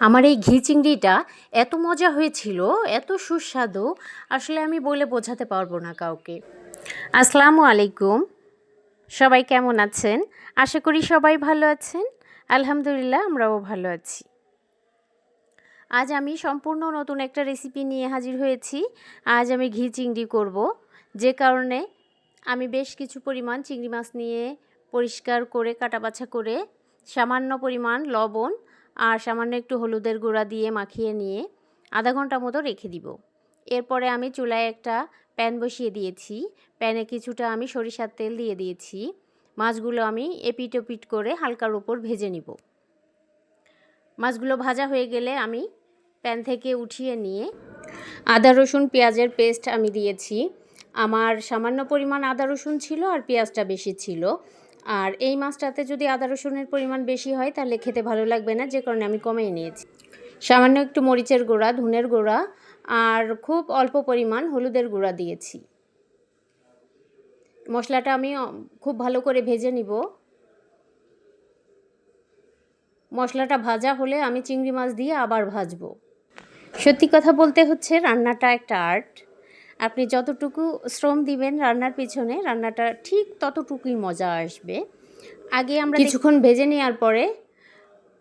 আমার এই ঘি চিংড়িটা এত মজা হয়েছিল, এত সুস্বাদু, আসলে আমি বলে বোঝাতে পারব না কাউকে। আসসালামু আলাইকুম। সবাই কেমন আছেন? আশা করি সবাই ভালো আছেন। আলহামদুলিল্লাহ, আমরাও ভালো আছি। আজ আমি সম্পূর্ণ নতুন একটা রেসিপি নিয়ে হাজির হয়েছি। আজ আমি ঘি চিংড়ি করব। যে কারণে আমি বেশ কিছু পরিমাণ চিংড়ি মাছ নিয়ে পরিষ্কার করে, কাটাবাছা করে, সামান্য পরিমাণ লবণ আর সামান্য একটু হলুদের গুঁড়া দিয়ে মাখিয়ে নিয়ে আধা ঘণ্টা মতো রেখে দিব। এরপরে আমি চুলায় একটা প্যান বসিয়ে দিয়েছি। প্যানে কিছুটা আমি সরিষার তেল দিয়ে দিয়েছি। মাছগুলো আমি এপিট ওপিট করে হালকার উপর ভেজে নিব। মাছগুলো ভাজা হয়ে গেলে আমি প্যান থেকে উঠিয়ে নিয়ে আদা, রসুন, পেঁয়াজের পেস্ট আমি দিয়েছি। আমার সামান্য পরিমাণ আদা, রসুন ছিল আর পেঁয়াজটা বেশি ছিল। আর এই মাছটাতে যদি আদা রসুনের পরিমাণ বেশি হয়, তাহলে খেতে ভালো লাগবে না, যে কারণে আমি কমিয়ে নিয়েছি। সামান্য একটু মরিচের গুঁড়া, ধুনের গুঁড়া আর খুব অল্প পরিমাণ হলুদের গুঁড়া দিয়েছি। মশলাটা আমি খুব ভালো করে ভেজে নিব। মশলাটা ভাজা হলে আমি চিংড়ি মাছ দিয়ে আবার ভাজবো। সত্যি কথা বলতে হচ্ছে, রান্নাটা একটা আর্ট। আপনি যতটুকু শ্রম দিবেন রান্নার পিছনে রান্নাটা ঠিক ততটুকুই মজা আসবে। আগে আমরা কিছুক্ষণ ভেজে নেওয়ার পরে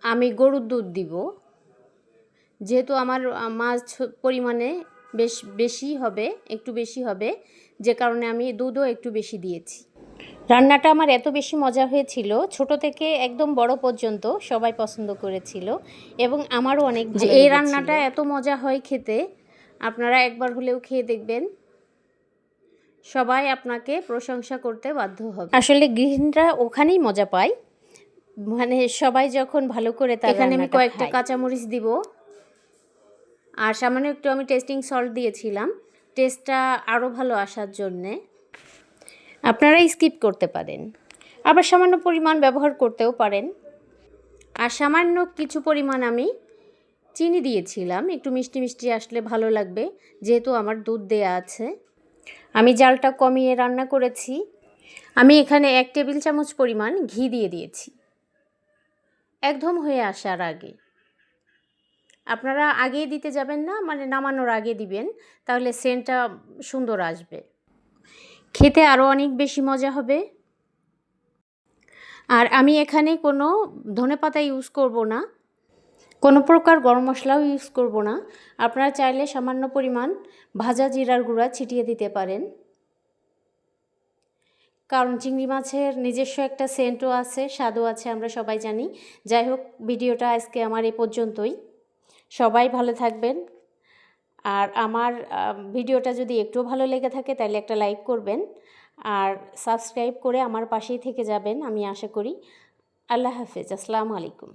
আমি গরুর দুধ দিব। যেহেতু আমার মাছ পরিমাণে বেশ বেশি হবে একটু বেশি হবে যে কারণে আমি দুধও একটু বেশি দিয়েছি। রান্নাটা আমার এত বেশি মজা হয়েছিল ছোট থেকে একদম বড় পর্যন্ত সবাই পছন্দ করেছিল এবং আমারও অনেক এই রান্নাটা এত মজা হয় খেতে আপনারা একবার হলেও খেয়ে দেখবেন। সবাই আপনাকে প্রশংসা করতে বাধ্য হবে। আসলে গৃহিণীরা ওখানেই মজা পায়। মানে সবাই যখন ভালো করে এখানে আমি কয়েকটা কাঁচামরিচ দিব। আর সামান্য একটু আমি টেস্টিং সল্ট দিয়েছিলাম। টেস্টটা আরও ভালো আসার জন্যে। আপনারা স্কিপ করতে পারেন। আবার সামান্য পরিমাণ ব্যবহার করতেও পারেন। আর সামান্য কিছু পরিমাণ আমি চিনি দিয়েছিলাম। একটু মিষ্টি মিষ্টি আসলে ভালো লাগবে। যেহেতু আমার দুধ দেয়া আছে। আমি জালটা কমিয়ে রান্না করেছি। আমি এখানে এক টেবিল চামচ পরিমাণ ঘি দিয়ে দিয়েছি। একদম হয়ে আসার আগে। আপনারা আগেই দিতে যাবেন না মানে নামানোর আগে দিবেন, তাহলে সেন্টটা সুন্দর আসবে। খেতে আরও অনেক বেশি মজা হবে। আর আমি এখানে কোনো ধনে পাতা ইউজ করব না। কোনো প্রকার গরম মশলাও ইউজ করব না। আপনারা চাইলে সামান্য পরিমাণ ভাজা জিরার গুঁড়া ছিটিয়ে দিতে পারেন। কারণ চিংড়ি মাছের নিজস্ব একটা সেন্টও আছে, স্বাদও আছে, আমরা সবাই জানি। যাই হোক, ভিডিওটা আজকে আমার এ পর্যন্তই। সবাই ভালো থাকবেন। আর আমার ভিডিওটা যদি একটু ভালো লেগে থাকে, তাহলে একটা লাইক করবেন। আর সাবস্ক্রাইব করে আমার পাশেই থেকে যাবেন, আমি আশা করি। আল্লাহ হাফেজ, আসসালামু আলাইকুম।